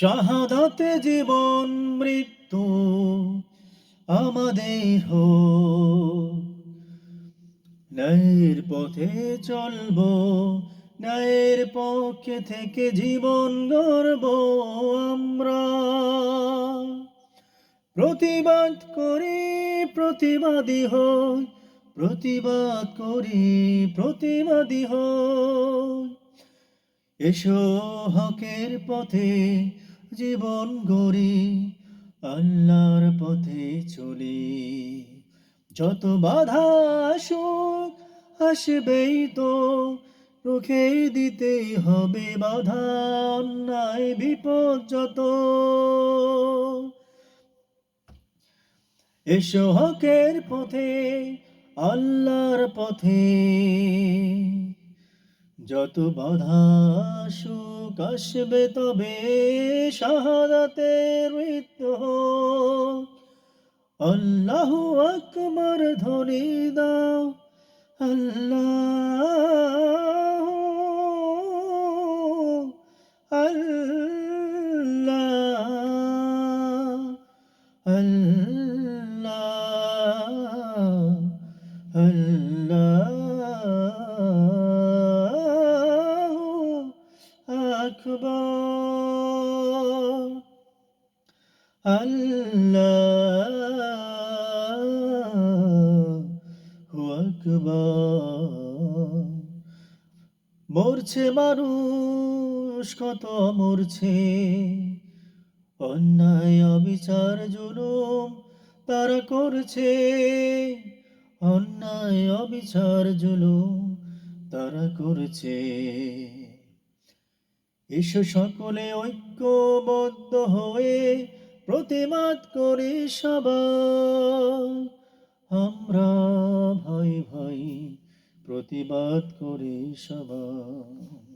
শাহাদাতে জীবন, মৃত্যু আমাদের হোক। ন্যায়ের পথে চলব, ন্যায়ের পক্ষে থেকে জীবন গড়ব আমরা। প্রতিবাদ করি, প্রতিবাদী হই, প্রতিবাদ করি, প্রতিবাদী হই। এসো হকের পথে জীবন গড়ি, আল্লাহর পথে চলি। যত বাধা আসুক, আসবেই তো, রুখে দিতেই হবে বাধা, অন্যায়, বিপদ যত। এসো হকের পথে, আল্লাহর পথে। যত বাধা সুখ আসবে তবে শাহাদাতের মৃত্যু। আল্লাহু আকবার ধ্বনি দাও, আল্লাহ আল্লাহ আল্লাহ আল্লাহ মরছে মানুষ কত মরছে? অন্যায় অবিচার জুলুম তারা করছে। অন্যায় অবিচার জুলুম তারা করছে। এসো সকলে ঐক্যবদ্ধ হয়ে প্রতিবাদ করে সবাই। আমরা ভাই ভাই প্রতিবাদ করে সবাই।